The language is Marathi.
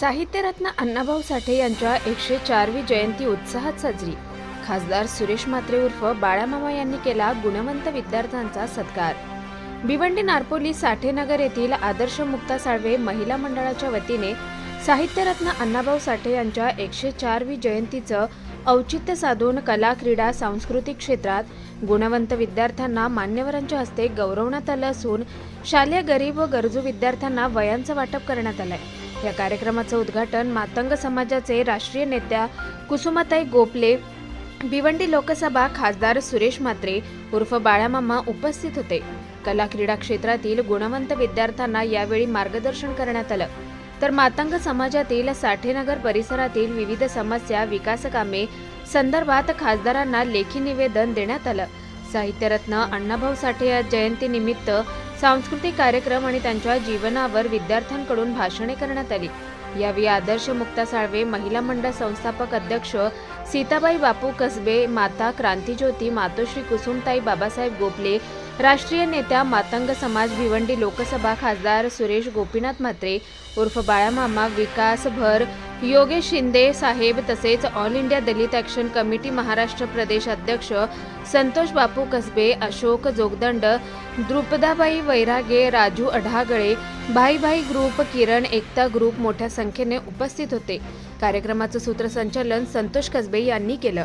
साहित्यरत्न अण्णाभाऊ साठे यांच्या एकशे चारवी जयंती उत्साहात साजरी. खासदार सुरेश म्हात्रे उर्फ बाळामामा यांनी केला गुणवंत विद्यार्थ्यांचा सत्कार. भिवंडी नारपोली साठेनगर येथील आदर्श मुक्ता साळवे महिला मंडळाच्या वतीने साहित्यरत्न अण्णाभाऊ साठे यांच्या एकशे चारवी जयंतीचं औचित्य साधून कला क्रीडा सांस्कृतिक क्षेत्रात गुणवंत विद्यार्थ्यांना मान्यवरांच्या हस्ते गौरवण्यात आलं असून शालेय गरीब व गरजू विद्यार्थ्यांना वयांचं वाटप करण्यात आलं आहे या कार्यक्रमाचं उद्घाटन मातंग समाजाचे राष्ट्रीय नेत्या कुसुमाताई गोपले भिवंडी लोकसभा खासदार सुरेश म्हात्रे उर्फ बाळामामा उपस्थित होते. कला क्रीडा क्षेत्रातील गुणवंत विद्यार्थ्यांना यावेळी मार्गदर्शन करण्यात आलं. तर मातंग समाजातील साठेनगर परिसरातील विविध समस्या विकास कामे संदर्भात खासदारांना लेखी निवेदन देण्यात आलं. साहित्यरत्न अण्णाभाऊ साठे या जयंतीनिमित्त सांस्कृतिक कार्यक्रम आणि त्यांच्या जीवनावर विद्यार्थ्यांकडून भाषणे करण्यात आली. यावेळी आदर्श मुक्ता साळवे महिला मंडळ संस्थापक अध्यक्ष सीताबाई बापू कसबे माता क्रांतीज्योती मातोश्री कुसुमताई बाबासाहेब गोपले राष्ट्रीय नेत्या मातंग समाज भिवंडी लोकसभा खासदार सुरेश गोपीनाथ म्हात्रे उर्फ बाळामामा विकास भर योगेश शिंदे साहेब तसेच all India Dalit action committee Maharashtra Pradesh अध्यक्ष संतोष बापू कसबे अशोक जोगदंड द्रुपदाबाई वैरागे राजू अढागळे भाई भाई ग्रुप किरण एकता ग्रुप मोठ्या संख्येने उपस्थित होते. कार्यक्रमाचं सूत्रसंचालन संतोष कसबे यांनी केलं.